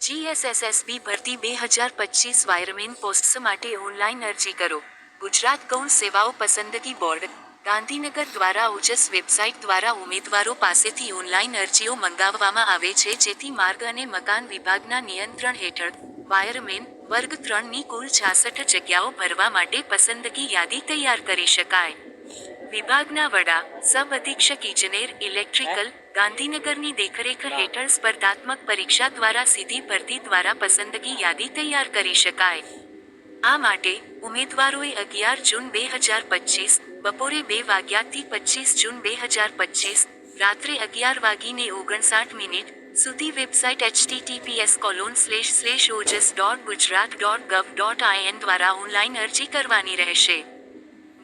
GSSSB ભરતી બે હજાર પચીસ વાયરમેન પોસ્ટ્સ માટે ઓનલાઈન અરજી કરો. ગુજરાત ગૌણ સેવાઓ પસંદગી બોર્ડ, ગાંધીનગર દ્વારા ઓજસ વેબસાઇટ દ્વારા ઉમેદવારો પાસેથી ઓનલાઈન અરજીઓ મંગાવવામાં આવે છે, જેથી માર્ગ અને મકાન વિભાગના નિયંત્રણ હેઠળ વાયરમેન વર્ગ ત્રણની કુલ છાસઠ જગ્યાઓ ભરવા માટે પસંદગી યાદી તૈયાર કરી શકાય. વિભાગના વડા સબ અધિક્ષક ઇજનેર ઇલેક્ટ્રિકલ ગાંધીનગરની દેખરેખ હેઠળ સ્પર્ધાત્મક પરીક્ષા દ્વારા સીધી ભરતી દ્વારા પસંદગી યાદી તૈયાર કરી શકાય. આ માટે ઉમેદવારોએ અગિયાર જૂન બે હજાર પચીસ, બપોરે બે વાગ્યાથી પચીસ જૂન બે હજાર પચીસ, રાત્રે અગિયાર વાગીને ઓગણસાઠ મિનિટ સુધી website HTTPS colon slash slash OJAS dot Gujarat dot gov dot IN દ્વારા ઓનલાઈન અરજી કરવાની રહેશે.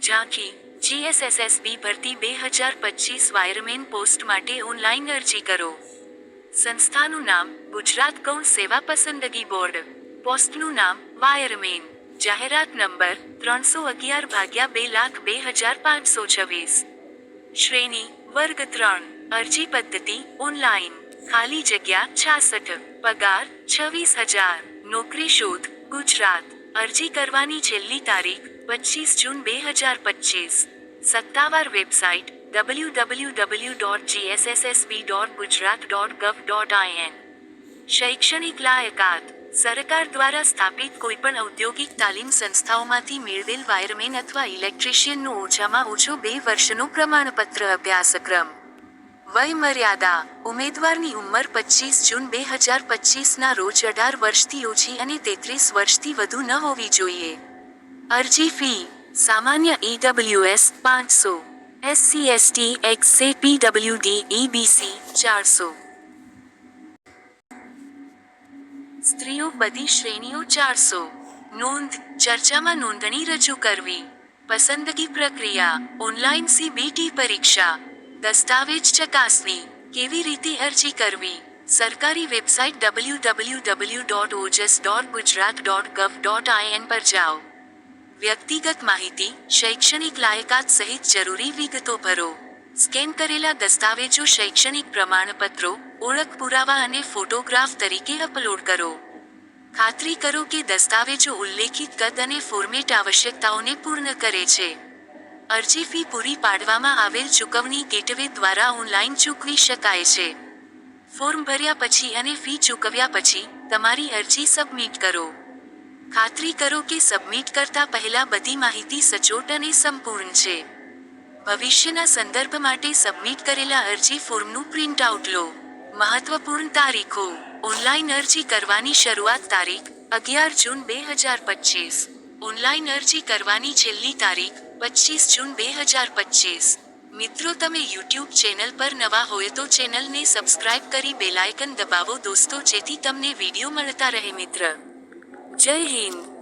ઝાંખી જીએસએસએસબી ભરતી બે હજાર પચીસ વાયરમેન પોસ્ટ માટે ઓનલાઈન અરજી કરો સંસ્થાનું નામ ગુજરાત ગૌણ સેવા પસંદગી બોર્ડ પોસ્ટનું નામ વાયરમેન જાહેરાત નંબર ત્રણસો અગિયાર ભાગ્યા બે લાખ બે હજાર પાંચસો છવ્વીસ શ્રેણી વર્ગ ત્રણ અરજી પદ્ધતિ ઓનલાઈન ખાલી જગ્યા છાસઠ પગાર છવ્વીસ હજાર નોકરી શોધ ગુજરાત અરજી કરવાની છેલ્લી તારીખ પચીસ જૂન બે હજાર પચીસ સત્તાવાર website W W W dot GSSSB dot Gujarat dot gov dot IN શૈક્ષણિક લાયકાત સરકાર દ્વારા સ્થાપિત કોઈપણ ઔદ્યોગિક તાલીમ સંસ્થાઓમાંથી મેળવેલ વાયરમેન અથવા ઇલેક્ટ્રિશિયનનો ઓછામાં ઓછો બે વર્ષનો પ્રમાણપત્ર અભ્યાસક્રમ વય મર્યાદા ઉમેદવારની ઉંમર પચીસ જૂન બે હજાર પચીસના રોજ અઢાર વર્ષથી ઓછી અને તેત્રીસ વર્ષથી વધુ ન હોવી જોઈએ અરજી ફી સામાન્ય ઈડબ્લ્યુએસ પાંચસો એસસી એસટી એક્સે પીડબ્લ્યુડી ઈબીસી ચારસો સ્ત્રીઓ બધી શ્રેણીઓ ચારસો નોંધ ચર્ચામાં નોંધણી રજૂ કરવી પસંદગી પ્રક્રિયા ઓનલાઈન સીબીટી પરીક્ષા દસ્તાવેજ ચકાસણી કેવી રીતે અરજી કરવી સરકારી website W W W dot OJAS dot Gujarat dot gov dot IN પર જાઓ વ્યક્તિગત માહિતી, શૈક્ષણિક લાયકાત સહિત જરૂરી વિગતો ભરો. સ્કેન કરેલા દસ્તાવેજો, શૈક્ષણિક પ્રમાણપત્રો, ઓળખ પુરાવા અને ફોટોગ્રાફ તરીકે અપલોડ કરો. ખાતરી કરો કે દસ્તાવેજો ઉલ્લેખિત કદ અને ફોર્મેટ આવશ્યકતાઓને પૂર્ણ કરે છે. અરજી ફી પૂરી પાડવામાં આવેલ ચૂકવણી ગેટવે દ્વારા ઓનલાઈન ચૂકવી શકાય છે. ફોર્મ ભર્યા પછી અને ફી ચૂકવ્યા પછી તમારી અરજી સબમિટ કરો. ખાતરી કરો કે સબમિટ કરતા પહેલા બધી માહિતી સચોટ અને સંપૂર્ણ છે. ભવિષ્યના સંદર્ભ માટે સબમિટ કરેલા અરજી ફોર્મનું પ્રિન્ટ આઉટ લો. મહત્વપૂર્ણ તારીખો. ઓનલાઈન અરજી કરવાની શરૂઆત તારીખ, અગિયાર જૂન બે હજાર પચીસ. ઓનલાઈન અરજી કરવાની છેલ્લી તારીખ, પચીસ જૂન બે હજાર પચીસ. મિત્રો, તમે યુટ્યુબ ચેનલ પર નવા હોય તો ચેનલને સબસ્ક્રાઇબ કરી બેલાયકન દબાવો દોસ્તો, જેથી તમને વીડિયો મળતા રહે મિત્ર. जय हिंद